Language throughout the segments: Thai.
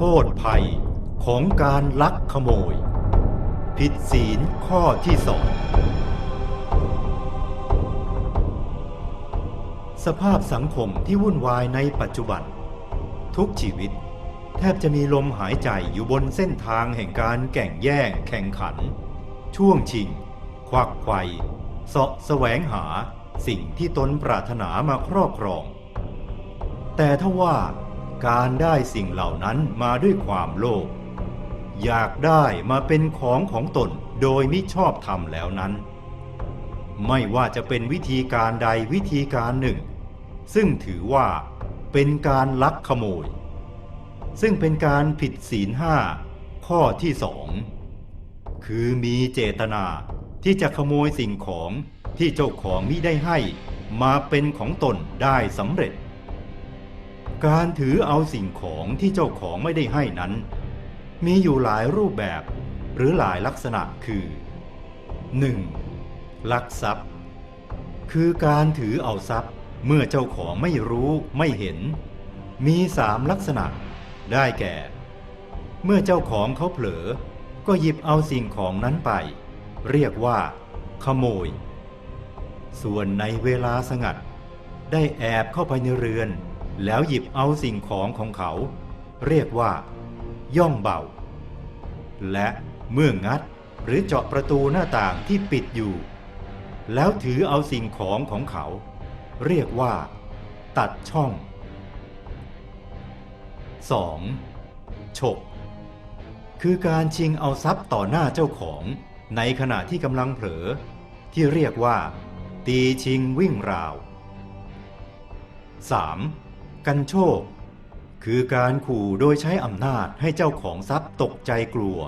โทษภัยของการลักขโมย ผิดศีลข้อที่สองสภาพสังคมที่วุ่นวายในปัจจุบัน ทุกชีวิต แทบจะมีลมหายใจอยู่บนเส้นทางแห่งการแก่งแย่งแข่งขัน ช่วงชิง ควักไขว่เสาะแสวงหาสิ่งที่ตนปรารถนามาครอบครอง แต่ถ้าว่า การได้สิ่งเหล่านั้นมาด้วยความโลภอยากได้มาเป็นของของตนโดยมิชอบธรรมแล้วนั้น ไม่ว่าจะเป็นวิธีการใดวิธีการหนึ่ง ซึ่งถือว่าเป็นการลักขโมย ซึ่งเป็นการผิดศีลห้าข้อที่สองคือมีเจตนาที่จะขโมยสิ่งของที่เจ้าของมิได้ให้มาเป็นของตนได้สำเร็จ การถือเอาสิ่งของที่เจ้าของไม่ได้ให้นั้น มีอยู่หลายรูปแบบหรือหลายลักษณะคือ 1. ลักทรัพย์ คือการถือเอาทรัพย์เมื่อเจ้าของไม่รู้ไม่เห็น มีสามลักษณะ ได้แก่ เมื่อเจ้าของเขาเผลอ ก็หยิบเอาสิ่งของนั้นไป เรียกว่า ขโมย ส่วนในเวลาสงัด ได้แอบเข้าไปในเรือน แล้วหยิบเอาสิ่งของของเขา เรียกว่า ย่องเบา และเมื่องัดหรือเจาะประตูหน้าต่างที่ปิดอยู่ แล้วถือเอาสิ่งของของเขา เรียกว่า ตัดช่อง 2. ฉก คือการชิงเอาทรัพย์ต่อหน้าเจ้าของในขณะที่กำลังเผลอ ที่เรียกว่า ตีชิงวิ่งราว 3. กันโชค คือการขู่โดยใช้อำนาจให้เจ้าของทรัพย์ตกใจกลัว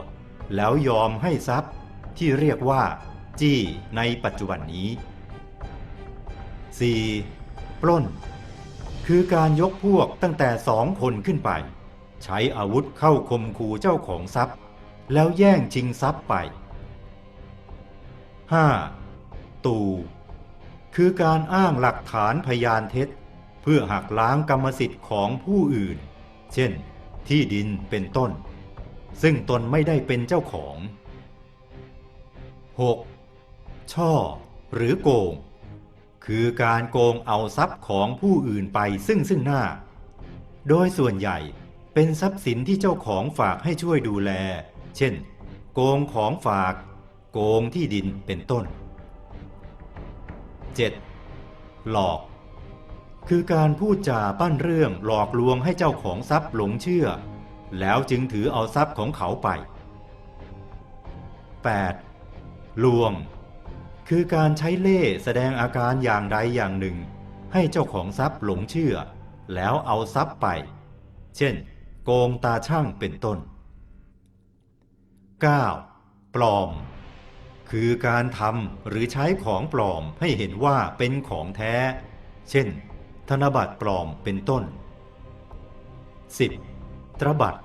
แล้วยอมให้ทรัพย์ที่เรียกว่า จี้ในปัจจุบันนี้ 4. ปล้น คือการยกพวกตั้งแต่สองคนขึ้นไป ใช้อาวุธเข้าข่มขู่เจ้าของทรัพย์ แล้วแย่งชิงทรัพย์ไป 5. ตู่ คือการอ้างหลักฐานพยานเท็จ พื่อหักล้างกรรมสิทธิ์ของผู้อื่น เช่น ที่ดินเป็นต้น ซึ่งตนไม่ได้เป็นเจ้าของ 6. ช่อ หรือโกง คือการโกงเอาทรัพย์ของผู้อื่นไปซึ่งซึ่งหน้า โดยส่วนใหญ่เป็นทรัพย์สินที่เจ้าของฝากให้ช่วยดูแล เช่น โกงของฝาก โกงที่ดินเป็นต้น 7. หลอก คือการพูดจาปั้นเรื่องหลอกลวงให้เจ้าของทรัพย์หลงเชื่อ แล้วจึงถือเอาทรัพย์ของเขาไป 8. ลวง คือการใช้เล่ห์แสดงอาการอย่างใดอย่างหนึ่ง ให้เจ้าของทรัพย์หลงเชื่อ แล้วเอาทรัพย์ไป เช่น โกงตาช่างเป็นต้น 9. ปลอม คือการทำหรือใช้ของปลอมให้เห็นว่าเป็นของแท้ เช่น ธนบัตรปลอมเป็นต้น 10. ตระบัด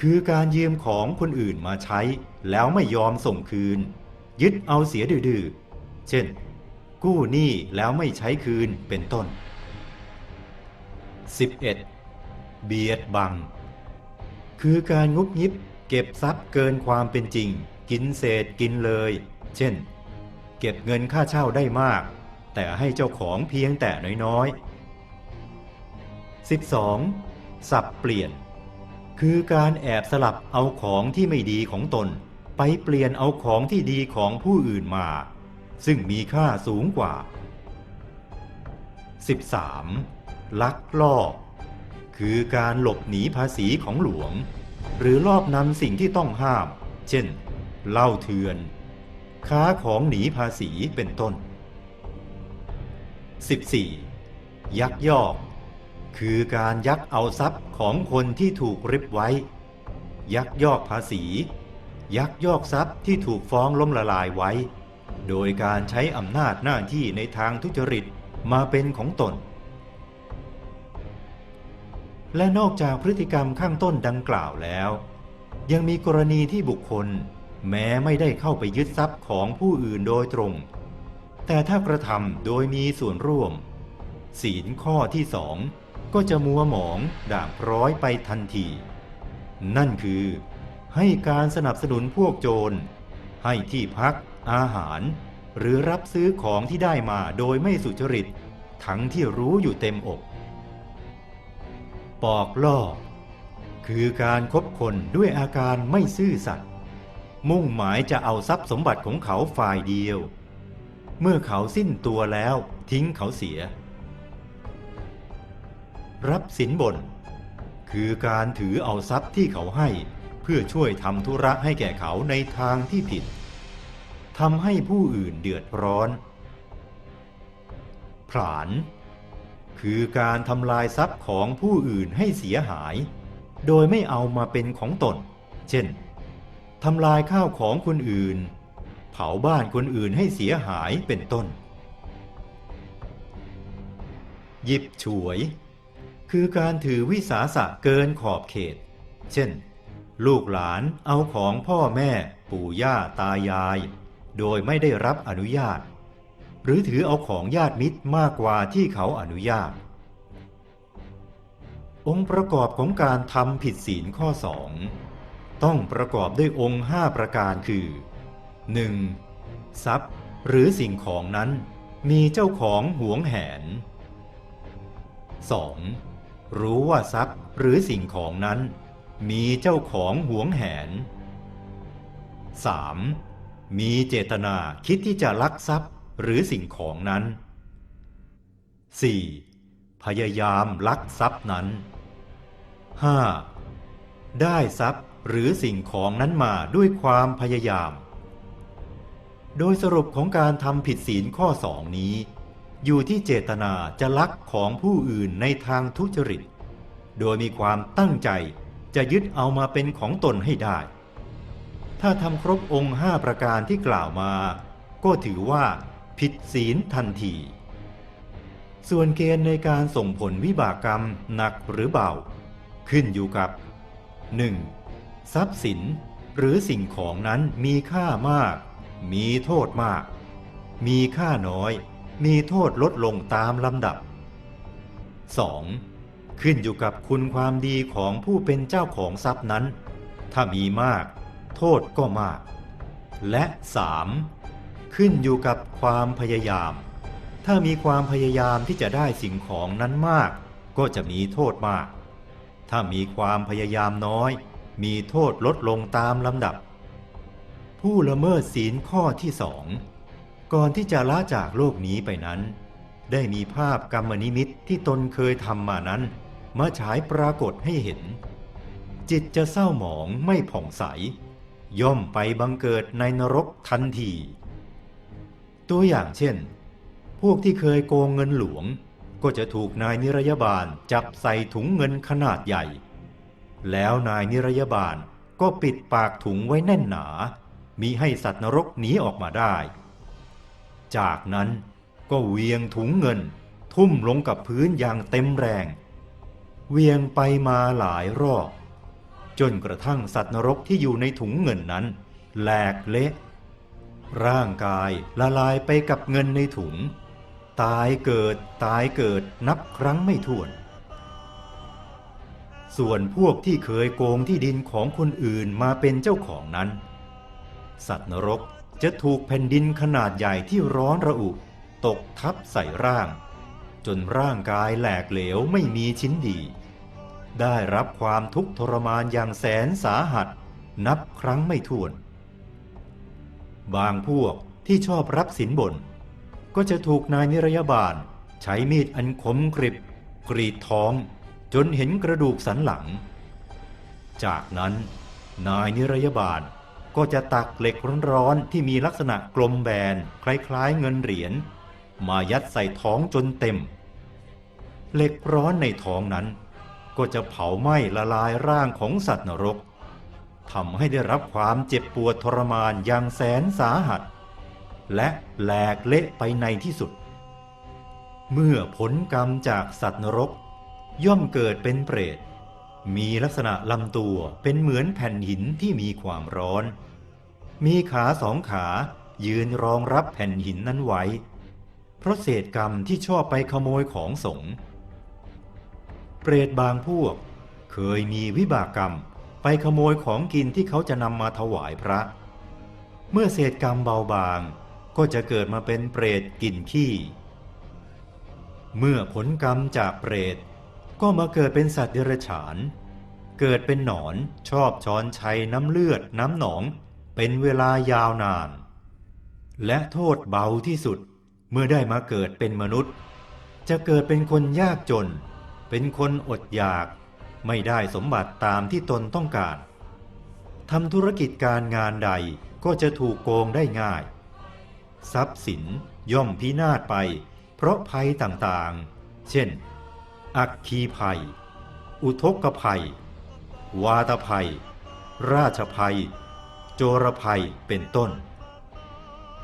คือการยืมของคนอื่นมาใช้ แล้วไม่ยอมส่งคืน ยึดเอาเสียดื้อเช่น กู้หนี้แล้วไม่ใช้คืนเป็นต้น 11. เบียดบัง คือการงุบยิบเก็บทรัพย์เกินความเป็นจริง กินเศษกินเลย เช่น เก็บเงินค่าเช่าได้มาก แต่ให้เจ้าของเพียงแต่น้อยๆ 12. สับเปลี่ยน คือการแอบสลับเอาของที่ไม่ดีของตน ไปเปลี่ยนเอาของที่ดีของผู้อื่นมา ซึ่งมีค่าสูงกว่า 13. ลักลอบคือการหลบหนีภาษีของหลวง หรือลอบนำสิ่งที่ต้องห้าม เช่นเหล้าเถื่อน ค้าของหนีภาษีเป็นต้น 14. ยักยอก คือการยักเอาทรัพย์ของคนที่ถูกริบไว้ ยักยอกภาษี ยักยอกทรัพย์ที่ถูกฟ้องล้มละลายไว้ โดยการใช้อำนาจหน้าที่ในทางทุจริตมาเป็นของตน และนอกจากพฤติกรรมข้างต้นดังกล่าวแล้ว ยังมีกรณีที่บุคคล แม้ไม่ได้เข้าไปยึดทรัพย์ของผู้อื่นโดยตรง แต่ถ้ากระทำโดยมีส่วนร่วม ศีลข้อที่สองก็จะมัวหมองด่างพร้อยไปทันที นั่นคือ ให้การสนับสนุนพวกโจร ให้ที่พัก อาหาร หรือรับซื้อของที่ได้มาโดยไม่สุจริต ทั้งที่รู้อยู่เต็มอก ปอกล่อคือการคบคนด้วยอาการไม่ซื่อสัตย์มุ่งหมายจะเอาทรัพย์สมบัติของเขาฝ่ายเดียว เมื่อเขาสิ้นตัวแล้วทิ้งเขาเสีย รับสินบน คือการถือเอาทรัพย์ที่เขาให้ เพื่อช่วยทำธุระให้แก่เขาในทางที่ผิดทำให้ผู้อื่นเดือดร้อน ผลาญคือการทำลายทรัพย์ของผู้อื่นให้เสียหาย โดยไม่เอามาเป็นของตน เช่นทำลายข้าวของคนอื่น ผาบ้านคนอื่นให้เสียหายเป็นต้น หยิบฉวย คือการถือวิสาสะเกินขอบเขต เช่น ลูกหลานเอาของพ่อแม่ ปู่ย่าตายาย โดยไม่ได้รับอนุญาต หรือถือเอาของญาติมิตรมากกว่าที่เขาอนุญาต องค์ประกอบของการทำผิดศีลข้อ2ต้องประกอบด้วยองค์ 5 ประการคือ 1. ทรัพย์หรือสิ่งของนั้นมีเจ้าของหวงแหน 2. รู้ว่าทรัพย์หรือสิ่งของนั้นมีเจ้าของหวงแหน 3. มีเจตนาคิดที่จะลักทรัพย์หรือสิ่งของนั้น 4. พยายามลักทรัพย์นั้น 5. ได้ทรัพย์หรือสิ่งของนั้นมาด้วยความพยายาม โดยสรุปของการทำผิดศีลข้อสองนี้ อยู่ที่เจตนาจะลักของผู้อื่นในทางทุจริต โดยมีความตั้งใจจะยึดเอามาเป็นของตนให้ได้ ถ้าทำครบองค์ห้าประการที่กล่าวมา ก็ถือว่าผิดศีลทันที ส่วนเกณฑ์ในการส่งผลวิบากกรรมหนักหรือเบา ขึ้นอยู่กับ 1. ทรัพย์สินหรือสิ่งของนั้นมีค่ามาก มีโทษมาก มีค่าน้อย มีโทษลดลงตามลำดับ 2. ขึ้นอยู่กับคุณความดีของผู้เป็นเจ้าของทรัพย์นั้น ถ้ามีมาก โทษก็มาก และ 3. ขึ้นอยู่กับความพยายาม ถ้ามีความพยายามที่จะได้สิ่งของนั้นมาก ก็จะมีโทษมาก ถ้ามีความพยายามน้อย มีโทษลดลงตามลำดับ ผู้ละเมิดศีลข้อที่สองก่อนที่จะละจากโลกนี้ไปนั้น ได้มีภาพกรรมนิมิตที่ตนเคยทำมานั้น มาฉายปรากฏให้เห็น จิตจะเศร้าหมองไม่ผ่องใส ย่อมไปบังเกิดในนรกทันที ตัวอย่างเช่น พวกที่เคยโกงเงินหลวง ก็จะถูกนายนิรยาบาลจับใส่ถุงเงินขนาดใหญ่ แล้วนายนิรยาบาลก็ปิดปากถุงไว้แน่นหนา มิให้สัตว์นรกหนีออกมาได้ จากนั้นก็เวียงถุงเงิน ทุ่มลงกับพื้นอย่างเต็มแรง เวียงไปมาหลายรอบ จนกระทั่งสัตว์นรกที่อยู่ในถุงเงินนั้น แหลกเละ ร่างกายละลายไปกับเงินในถุง ตายเกิดตายเกิดนับครั้งไม่ถ้วน ส่วนพวกที่เคยโกงที่ดินของคนอื่นมาเป็นเจ้าของนั้น สัตว์นรกจะถูกแผ่นดินขนาดใหญ่ที่ร้อนระอุ ตกทับใส่ร่าง จนร่างกายแหลกเหลวไม่มีชิ้นดี ได้รับความทุกข์ทรมานอย่างแสนสาหัส นับครั้งไม่ถ้วน บางพวกที่ชอบรับสินบน ก็จะถูกนายนิรยาบาล ใช้มีดอันคมกริบ กรีดท้องจนเห็นกระดูกสันหลัง จากนั้นนายนิรยาบาล ก็จะตักเหล็กร้อนๆที่มีลักษณะกลมแบนคล้ายๆเงินเหรียญมายัดใส่ท้องจนเต็ม เหล็กร้อนในท้องนั้น ก็จะเผาไหม้ละลายร่างของสัตว์นรกทำให้ได้รับความเจ็บปวดทรมานอย่างแสนสาหัส และแหลกเละไปในที่สุด เมื่อผลกรรมจากสัตว์นรก ย่อมเกิดเป็นเปรต มีลักษณะลำตัวเป็นเหมือนแผ่นหินที่มีความร้อน มีขาสองขายืนรองรับแผ่นหินนั้นไว้ เพราะเศษกรรมที่ชอบไปขโมยของสงฆ์เปรตบางพวก เคยมีวิบากกรรมไปขโมยของกินที่เขาจะนำมาถวายพระ เมื่อเศษกรรมเบาบางก็จะเกิดมาเป็นเปรตกินขี้ เมื่อผลกรรมจากเปรตก็มาเกิดเป็นสัตว์เดรัจฉาน เกิดเป็นหนอนชอบช้อนชัยน้ำเลือดน้ำหนอง เป็นเวลายาวนาน และโทษเบาที่สุดเมื่อได้มาเกิดเป็นมนุษย์ จะเกิดเป็นคนยากจน เป็นคนอดอยาก ไม่ได้สมบัติตามที่ตนต้องการทำธุรกิจการงานใดก็จะถูกโกงได้ง่าย ทรัพย์สินย่อมพินาศไป เพราะภัยต่างๆ เช่น อักคีภัย อุทกภัย วาตภัย ราชภัย โจรภัยเป็นต้น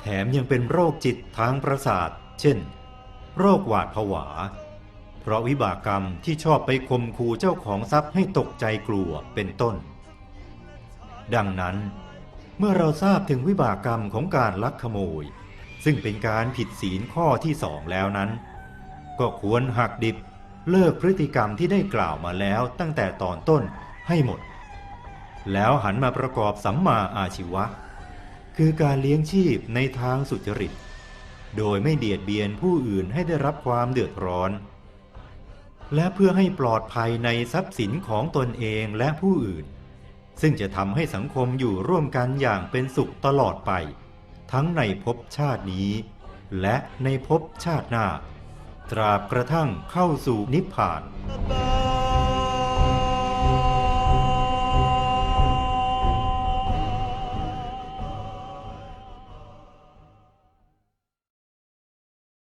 แถมยังเป็นโรคจิตทางประสาท เช่น โรคหวาดผวา เพราะวิบากกรรมที่ชอบไปข่มขู่เจ้าของทรัพย์ให้ตกใจกลัวเป็นต้น ดังนั้น เมื่อเราทราบถึงวิบากกรรมของการลักขโมย ซึ่งเป็นการผิดศีลข้อที่สองแล้วนั้น ก็ควรหักดิบเลิกพฤติกรรมที่ได้กล่าวมาแล้วตั้งแต่ตอนต้น ให้หมด แล้วหันมาประกอบสัมมาอาชีวะ คือการเลี้ยงชีพในทางสุจริต โดยไม่เบียดเบียนผู้อื่นให้ได้รับความเดือดร้อน และเพื่อให้ปลอดภัยในทรัพย์สินของตนเองและผู้อื่น ซึ่งจะทำให้สังคมอยู่ร่วมกันอย่างเป็นสุขตลอดไป ทั้งในภพชาตินี้ และในภพชาติหน้าตราบกระทั่งเข้าสู่นิพพาน